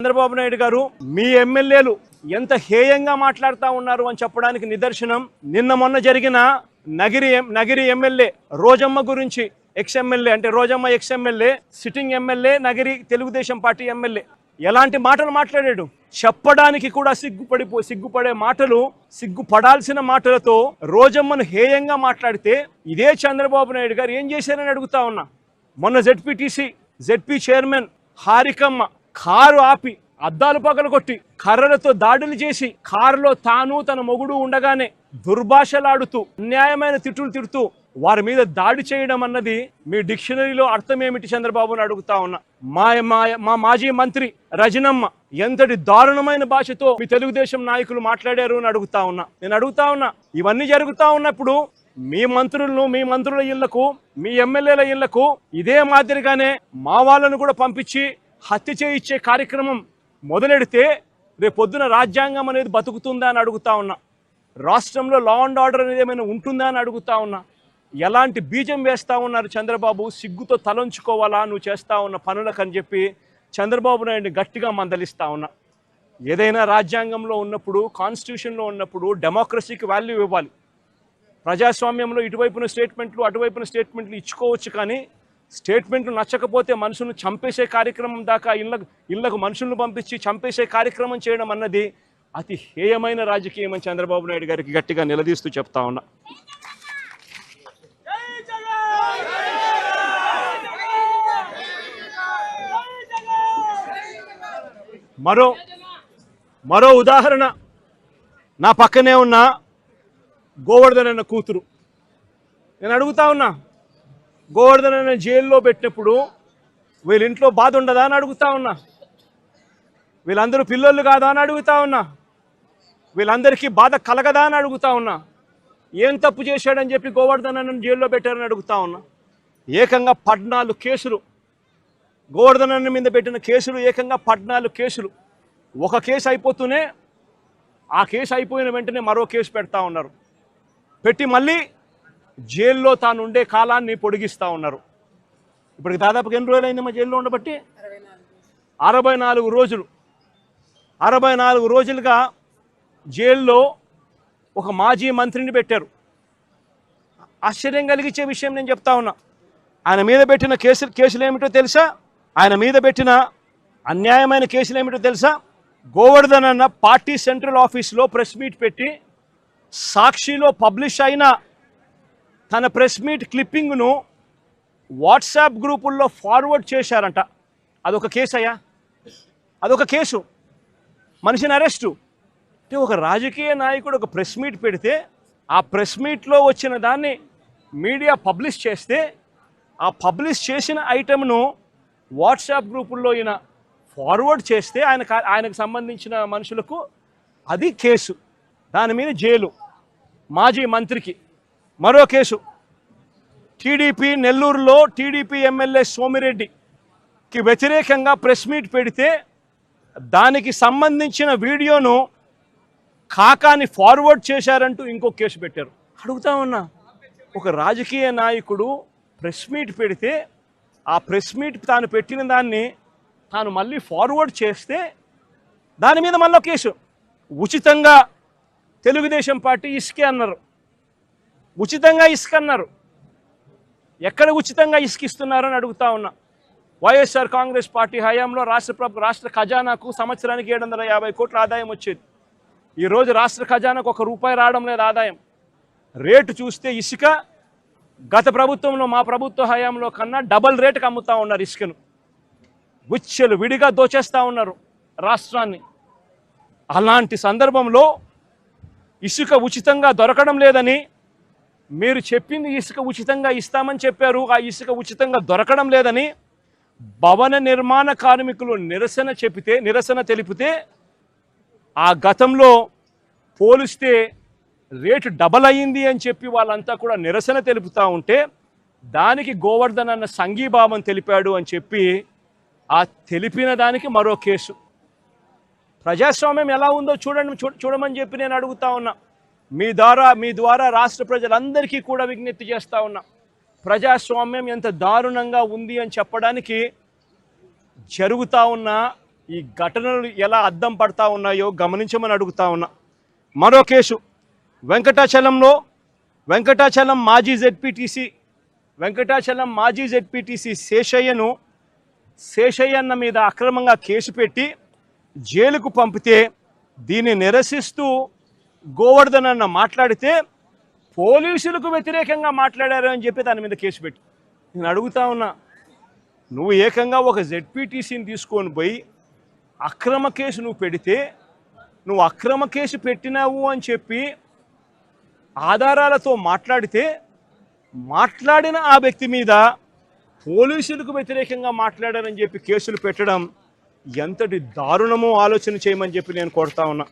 చంద్రబాబు నాయుడు గారు మీ ఎమ్మెల్యేలు ఎంత హేయంగా మాట్లాడుతూ ఉన్నారు అని చెప్పడానికి నిదర్శనం. నిన్న మొన్న జరిగిన నగిరి ఎం- నగిరి ఎమ్మెల్యే రోజమ్మ గురించి ఎక్స్ ఎమ్మెల్యే అంటే Rojamma ex MLA sitting MLA Nagari Telugu Desam party MLA ఎలాంటి మాటలు మాట్లాడాడు? చెప్పడానికి కూడా సిగ్గుపడిపో సిగ్గుపడే మాటలు సిగ్గుపడాల్సిన మాటలతో రోజమ్మను హేయంగా మాట్లాడితే ఇదే చంద్రబాబు నాయుడు గారు ఏం చేశారని అడుగుతా ఉన్నా. మొన్న ZPTC ZP chairman Harikamma car ఆపి అద్దాలు పగలగొట్టి కర్రలతో దాడులు చేసి కారులో తాను తన మొగుడు ఉండగానే దుర్భాషలాడుతూ అన్యాయమైన తిట్టులు తిడుతూ వారి మీద దాడి చేయడం అన్నది మీ డిక్షనరీలో అర్థం ఏమిటి చంద్రబాబుని అడుగుతా ఉన్నా. మా మా- మా మాజీ మంత్రి రజనమ్మ ఎంతటి దారుణమైన భాషతో మీ తెలుగుదేశం నాయకులు మాట్లాడారు అని అడుగుతా ఉన్నా. నేను అడుగుతా ఉన్నా ఇవన్నీ జరుగుతూ ఉన్నప్పుడు మీ మంత్రులను మీ మంత్రుల ఇళ్ళకు మీ ఎమ్మెల్యేల ఇళ్ళకు ఇదే మాదిరిగానే మా వాళ్ళను కూడా పంపించి హత్య చేయించే కార్యక్రమం మొదలెడితే రేపొద్దున రాజ్యాంగం అనేది బతుకుతుందా అని అడుగుతా ఉన్నా. రాష్ట్రంలో లా అండ్ ఆర్డర్ అనేది ఏమైనా ఉంటుందా అని అడుగుతా ఉన్నా. ఎలాంటి బీజం వేస్తా ఉన్నారు చంద్రబాబు? సిగ్గుతో తలంచుకోవాలా నువ్వు చేస్తా ఉన్న పనులకని చెప్పి చంద్రబాబు నాయుడిని గట్టిగా మందలిస్తా ఉన్నా. ఏదైనా రాజ్యాంగంలో ఉన్నప్పుడు కాన్స్టిట్యూషన్లో ఉన్నప్పుడు డెమోక్రసీకి వాల్యూ ఇవ్వాలి. ప్రజాస్వామ్యంలో ఇటువైపున స్టేట్మెంట్లు అటువైపున స్టేట్మెంట్లు ఇచ్చుకోవచ్చు కానీ స్టేట్మెంట్లు నచ్చకపోతే మనుషులను చంపేసే కార్యక్రమం దాకా ఇళ్ళకు ఇళ్ళకు మనుషులను పంపించి చంపేసే కార్యక్రమం చేయడం అన్నది అతి హేయమైన రాజకీయం అని చంద్రబాబు నాయుడు గారికి గట్టిగా నిలదీస్తూ చెప్తా ఉన్నా. మరో మరో ఉదాహరణ నా పక్కనే ఉన్న గోవర్ధన్ అన్న కూతురు. నేను అడుగుతా ఉన్నా గోవర్ధన్ జైల్లో పెట్టినప్పుడు వీళ్ళింట్లో బాధ ఉండదా అని అడుగుతా ఉన్నా. వీళ్ళందరూ పిల్లలు కాదా అని అడుగుతా ఉన్నా. వీళ్ళందరికీ బాధ కలగదా అని అడుగుతా ఉన్నా. ఏం తప్పు చేశాడని చెప్పి గోవర్ధన్ అన్న జైల్లో పెట్టారని అడుగుతా ఉన్నా. ఏకంగా పద్నాలుగు కేసులు. గోవర్ధన్ అన్న మీద పెట్టిన కేసులు ఏకంగా పద్నాలుగు కేసులు. ఒక కేసు అయిపోతూనే ఆ కేసు అయిపోయిన వెంటనే మరో కేసు పెడతా ఉన్నారు. పెట్టి మళ్ళీ జైల్లో తాను ఉండే కాలాన్ని పొడిగిస్తూ ఉన్నారు. ఇప్పటికి దాదాపు ఎన్ని రోజులు అయిందమ్మా జైల్లో ఉండబట్టి? అరవై నాలుగు రోజులు. అరవై నాలుగు రోజులుగా జైల్లో ఒక మాజీ మంత్రిని పెట్టారు. ఆశ్చర్యం కలిగించే విషయం నేను చెప్తా ఉన్నా. ఆయన మీద పెట్టిన కేసులు కేసులు ఏమిటో తెలుసా? ఆయన మీద పెట్టిన అన్యాయమైన కేసులు ఏమిటో తెలుసా? గోవర్ధన్ అన్న పార్టీ సెంట్రల్ ఆఫీస్లో ప్రెస్ మీట్ పెట్టి సాక్షిలో పబ్లిష్ అయిన తన ప్రెస్ మీట్ క్లిప్పింగ్ను వాట్సాప్ గ్రూపుల్లో ఫార్వర్డ్ చేశారంట. అదొక కేసు అయ్యా. అదొక కేసు. మనిషిని అరెస్టు. అంటే ఒక రాజకీయ నాయకుడు ఒక ప్రెస్ మీట్ పెడితే ఆ ప్రెస్ మీట్లో వచ్చిన దాన్ని మీడియా పబ్లిష్ చేస్తే ఆ పబ్లిష్ చేసిన ఐటెంను వాట్సాప్ గ్రూపుల్లో ఈయన ఫార్వర్డ్ చేస్తే ఆయన ఆయనకు సంబంధించిన మనుషులకు అది కేసు. దాని మీద జైలు. మాజీ మంత్రికి. మరో కేసు. టీడీపీ నెల్లూరులో టీడీపీ ఎమ్మెల్యే సోమిరెడ్డికి వ్యతిరేకంగా ప్రెస్ మీట్ పెడితే దానికి సంబంధించిన వీడియోను కాకాని ఫార్వర్డ్ చేశారంటూ ఇంకో కేసు పెట్టారు. అడుగుతా ఉన్నా. ఒక రాజకీయ నాయకుడు ప్రెస్ మీట్ పెడితే ఆ ప్రెస్ మీట్ తాను పెట్టిన దాన్ని తాను మళ్ళీ ఫార్వర్డ్ చేస్తే దాని మీద మళ్ళీ కేసు. ఉచితంగా తెలుగుదేశం పార్టీ ఇసుకే అన్నారు. ఉచితంగా ఇసుక అన్నారు. ఎక్కడ ఉచితంగా ఇసుకిస్తున్నారని అడుగుతా ఉన్నా. వైఎస్ఆర్ కాంగ్రెస్ పార్టీ హయాంలో రాష్ట్ర ప్రభు రాష్ట్ర ఖజానాకు సంవత్సరానికి ఏడు వందల యాభై కోట్ల ఆదాయం వచ్చేది. ఈరోజు రాష్ట్ర ఖజానాకు ఒక రూపాయి రావడం లేదు ఆదాయం. రేటు చూస్తే ఇసుక గత ప్రభుత్వంలో మా ప్రభుత్వ హయాంలో కన్నా డబల్ రేటుకి అమ్ముతా ఉన్నారు ఇసుకను. గుచ్చెలు విడిగా దోచేస్తూ ఉన్నారు రాష్ట్రాన్ని. అలాంటి సందర్భంలో ఇసుక ఉచితంగా దొరకడం లేదని మీరు చెప్పింది ఇసుక ఉచితంగా ఇస్తామని చెప్పారు. ఆ ఇసుక ఉచితంగా దొరకడం లేదని భవన నిర్మాణ కార్మికులు నిరసన చెబితే నిరసన తెలిపితే ఆ గతంలో పోలిస్తే రేటు డబల్ అయ్యింది అని చెప్పి వాళ్ళంతా కూడా నిరసన తెలుపుతూ ఉంటే దానికి గోవర్ధన్ అన్న సంఘీభావం తెలిపాడు అని చెప్పి ఆ తెలిపిన దానికి మరో కేసు. ప్రజాస్వామ్యం ఎలా ఉందో చూడండి చూ- చూడమని చెప్పి నేను అడుగుతా ఉన్నా. మీ ద్వారా మీ ద్వారా రాష్ట్ర ప్రజలందరికీ కూడా విజ్ఞప్తి చేస్తూ ఉన్నా. ప్రజాస్వామ్యం ఎంత దారుణంగా ఉంది అని చెప్పడానికి జరుగుతా ఉన్న ఈ ఘటనలు ఎలా అద్దం పడతా ఉన్నాయో గమనించమని అడుగుతా ఉన్నా. మరో కేసు వెంకటాచలంలో వెంకటాచలం మాజీ జెడ్పీటీసీ వెంకటాచలం మాజీ జెడ్పీటీసీ శేషయ్యను శేషయ్యన్న మీద అక్రమంగా కేసు పెట్టి జైలుకు పంపితే దీన్ని నిరసిస్తూ గోవర్ధన్ అన్న మాట్లాడితే పోలీసులకు వ్యతిరేకంగా మాట్లాడారు అని చెప్పి దాని మీద కేసు పెట్టి. నేను అడుగుతా ఉన్నా నువ్వు ఏకంగా ఒక జెడ్పీటీసీని తీసుకొని పోయి అక్రమ కేసు నువ్వు పెడితే నువ్వు అక్రమ కేసు పెట్టినావు అని చెప్పి ఆధారాలతో మాట్లాడితే మాట్లాడిన ఆ వ్యక్తి మీద పోలీసులకు వ్యతిరేకంగా మాట్లాడారని చెప్పి కేసులు పెట్టడం ఎంతటి దారుణమో ఆలోచన చేయమని చెప్పి నేను కోరుతా ఉన్నా.